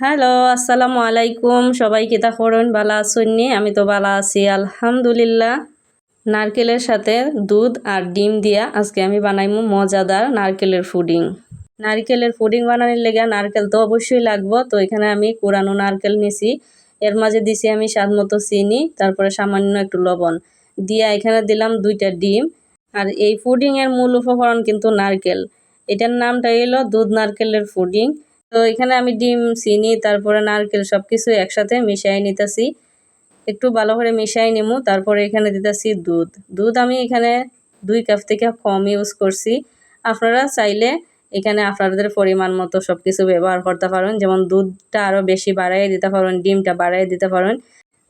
Hello, আসসালামু আলাইকুম। সবাই কিতা করুন? বালা আসুননি আমি তো বালা আছি, আলহামদুলিল্লাহ। নারকেলের সাথে দুধ আর ডিম দিয়া আজকে আমি বানাইমু মজাদার নারকেলের ফুডিং নারকেলের ফুডিং বানানোর লেগে নারকেল তো অবশ্যই লাগবো। তো এখানে আমি কোরানো নারকেল নিছি। এর মাঝে দিছি আমি স্বাদ মতো চিনি, তারপরে সামান্য একটু লবণ। দিয়া এখানে দিলাম দুইটা ডিম। আর এই ফুডিংয়ের মূল উপকরণ কিন্তু নারকেল। এটার নামটা এলো দুধ নারকেলের ফুডিং তো এখানে আমি ডিম, চিনি, তারপরে নারকেল সব কিছু একসাথে মিশাই নিতেছি। একটু ভালো করে মিশাই নিমু, তারপরে এখানে দিতেছি দুধ। দুধ আমি এখানে দুই কাপ থেকে কম ইউজ করছি। আপনারা চাইলে এখানে আপনাদের পরিমাণ মতো সব কিছু ব্যবহার করতে পারেন। যেমন দুধটা আরও বেশি বাড়াইয়ে দিতে পারেন, ডিমটা বাড়াইয়ে দিতে পারেন।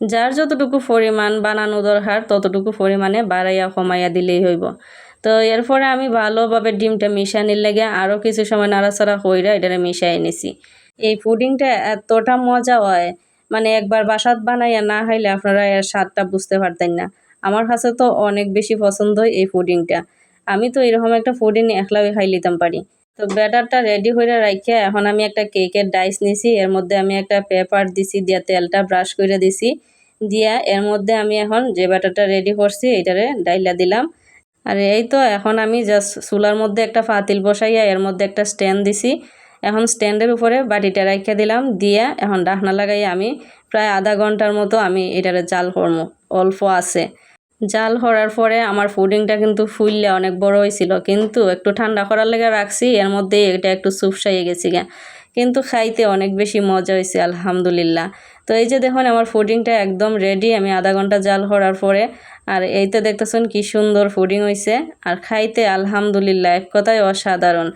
যার যতটুকু পরিমাণ বানানো দরকার, ততটুকু পরিমাণে বাড়াইয়া কমাইয়া দিলেই হইব। তো এরপরে আমি ভালোভাবে ডিমটা মিশানির লেগে আরও কিছু সময় নাড়াচাড়া কইরা এটা মিশাই নিছি। এই পুডিংটা এতটা মজা হয় মানে একবার বাসাত বানাইয়া না খাইলে আপনারা এর স্বাদটা বুঝতে পারতেন না। আমার কাছে তো অনেক বেশি পছন্দ হয় এই পুডিংটা। আমি তো এরকম একটা পুডিং একলাও খাই লিতাম পারি। তো ব্যাটারটা রেডি হয়ে রাখিয়া এখন আমি একটা কেকের ডাইস নিছি, এর মধ্যে আমি একটা পেপার দিছি দিয়া তেলটা ব্রাশ করে দিছি। দিয়া এর মধ্যে আমি এখন যে ব্যাটারটা রেডি করছি এটারে ডাইলা দিলাম। আর এই তো, এখন আমি জাস্ট চুলার মধ্যে একটা পাতিল বসাইয়া এর মধ্যে একটা স্ট্যান্ড দিছি। এখন স্ট্যান্ডের উপরে বাটিটা রাখিয়া দিলাম, দিয়া এখন ডাকনা লাগাইয়া আমি প্রায় আধা ঘণ্টার মতো আমি এটারে জাল করব অল্প আছে। জাল করার পরে আমার ফুডিংটা কিন্তু ফুললে অনেক বড় হয়েছিল কিন্তু একটু ঠান্ডা করার লেগে রাখছি, এর মধ্যে এটা একটু সুপসাইয়ে গেছি গা। কিন্তু খাইতে অনেক বেশি মজা হয়েছে আলহামদুলিল্লাহ। তো এই যে দেখুন, আমার ফুডিংটা একদম রেডি আমি আধা ঘণ্টা জাল করার পরে। আর এই তো দেখতেছেন কি সুন্দর ফুডিং হয়েছে আর খাইতে আলহামদুলিল্লাহ, এক কথায় অসাধারণ।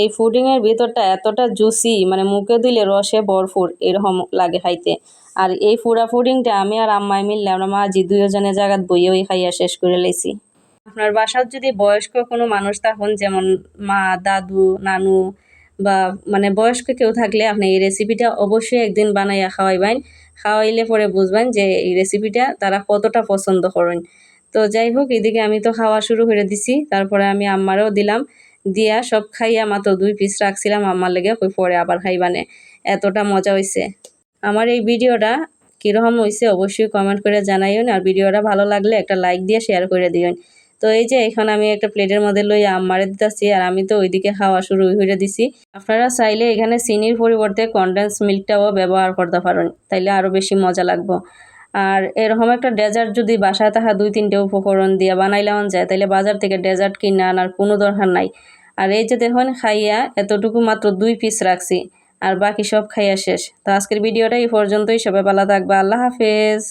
এই ফুডিংয়ের ভিতরটা এতটা জুসি মানে মুখে দিলে রসে ভরপুর, এরকম লাগে খাইতে। আর এই ফুরা ফুডিংটা আমি আর আম্মাই মিললে, আমরা মা মাঝি দুইজনের জায়গাত বইয়েই খাইয়া শেষ করে লেছি আপনার বাসার যদি বয়স্ক কোনো মানুষ থাকুন, যেমন মা, দাদু, নানু বা মানে বয়স্ক কেউ থাকলে আপনি এই রেসিপিটা অবশ্যই একদিন বানাইয়া খাওয়াইবেন। খাওয়াইলে পরে বুঝবেন যে এই রেসিপিটা তারা কতটা পছন্দ করেন। তো যাই হোক, এদিকে আমি তো খাওয়া শুরু করে দিছি। তারপরে আমি আম্মারও দিলাম। দিয়া সব খাইয়া মাত্র দুই পিস রাখছিলাম আম্মার লেগে ওই পরে আবার খাইবানে এতটা মজা হয়েছে আমার এই ভিডিওটা কীরকম হয়েছে অবশ্যই কমেন্ট করে জানাইন আর ভিডিওটা ভালো লাগলে একটা লাইক দিয়ে শেয়ার করে দিন তো এই যে এখন আমি একটা প্লেটের মধ্যে লই আম মারে দিতেছি আর আমি তো ওইদিকে খাওয়া শুরু হয়ে দিছি। আপনারা চাইলে এখানে চিনির পরিবর্তে কনডেন্স মিল্কটাও ব্যবহার করতে পারেন, তাইলে আরও বেশি মজা লাগবো। আর এরকম একটা ডেজার্ট যদি বাসায় তাহা দুই তিনটে উপকরণ দিয়ে বানাইলাম যায় তাহলে বাজার থেকে ডেজার্ট কিনে আনার কোনো দরকার নাই। আর এই যে দেখুন, খাইয়া এতটুকু মাত্র দুই পিস রাখছি, আর বাকি সব খাইয়া শেষ। তো আজকের ভিডিওটা এই পর্যন্তই, সবাই ভালো থাকবে, আল্লাহ হাফেজ।